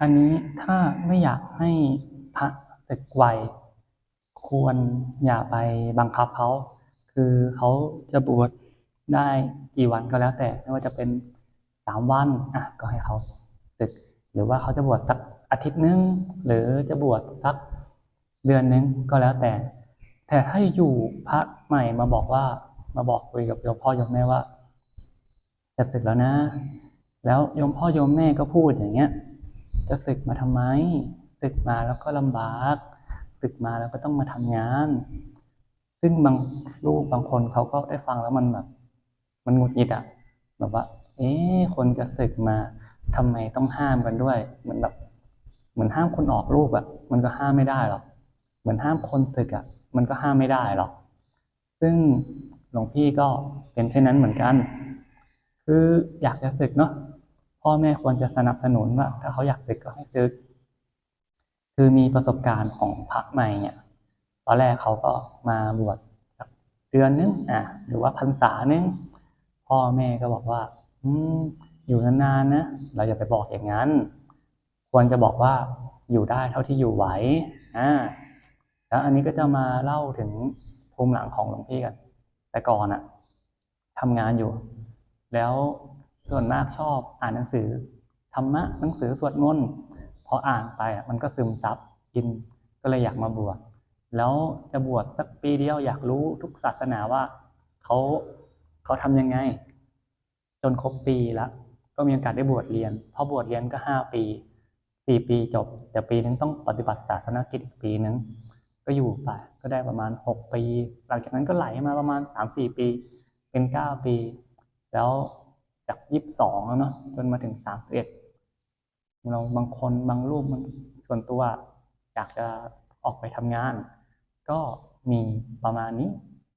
อันนี้ถ้าไม่อยากให้พระศึกไวควรอย่าไปบังคับเขาคือเขาจะบวชได้กี่วันก็แล้วแต่ ไม่ว่าจะเป็นสามวันอะก็ให้เขาศึก หรือว่าเขาจะบวชสักอาทิตย์นึง หรือจะบวชสักเดือนนึงก็แล้วแต่ แต่ถ้าอยู่พระใหม่มาบอกว่ามาบอกคุยกับโยมพ่อโยมแม่ว่าจะศึกแล้วนะ แล้วโยมพ่อโยมแม่ก็พูดอย่างเงี้ย จะศึกมาทำไมศึกมาแล้วก็ลำบากศึกมาแล้วก็ต้องมาทำงาน ซึ่งบางลูกบางคนเขาก็ได้ฟังแล้วมันแบบ มันงุดหงิดอะแบบว่า เอ๊คนจะศึกมาทำไมต้องห้ามกันด้วย เหมือนแบบ เหมือนห้ามคนออกลูกอะมันก็ห้ามไม่ได้หรอกเหมือนห้ามคนศึกอะมันก็ห้ามไม่ได้หรอกซึ่งหลวงพี่ก็เป็นเช่นนั้นเหมือนกัน คืออยากจะศึกเนาะ พ่อแม่ควรจะสนับสนุนว่า ถ้าเขาอยากศึกก็ให้ศึก คือมีประสบการณ์ของพระใหม่เนี่ย ตอนแรกเขาก็มาบวชสักเดือนนึงอะหรือว่าพรรษานึงพ่อแม่ก็บอกว่า อืมอยู่นานๆนะเราอย่าไปบอกอย่างนั้น ควรจะบอกว่าอยู่ได้เท่าที่อยู่ไหวอ่าแล้วอันนี้ก็จะมาเล่าถึงภูมิหลังของหลวงพี่กัน แต่ก่อนอะทำงานอยู่ แล้ว ส่วนมากชอบอ่านหนังสือธรรมะหนังสือสวดมนต์พออ่านไปอะมันก็ซึมซับกินก็เลยอยากมาบวชแล้วจะบวชสักปีเดียวอยากรู้ทุกศาสนาว่าเขาเขาทำยังไง จนครบปีล้วก็มีโอกาสได้บวชเรียนพอบวชเรียนก็ห้าปีสี่ปีจบ แต่ปีนึงต้องปฏิบัติศาสนกิจอีกปีนึงก็อยู่ไปก็ได้ประมาณหกปี หลังจากนั้นก็ไหลมาประมาณสามสี่ปี เป็นเก้าปี แล้ว จากยี่สิบสองแล้วเนาะจนมาถึงสามสิบเอ็ดเราบางคนบางรูปมันส่วนตัวอยากจะออกไปทำงาน ก็มีประมาณนี้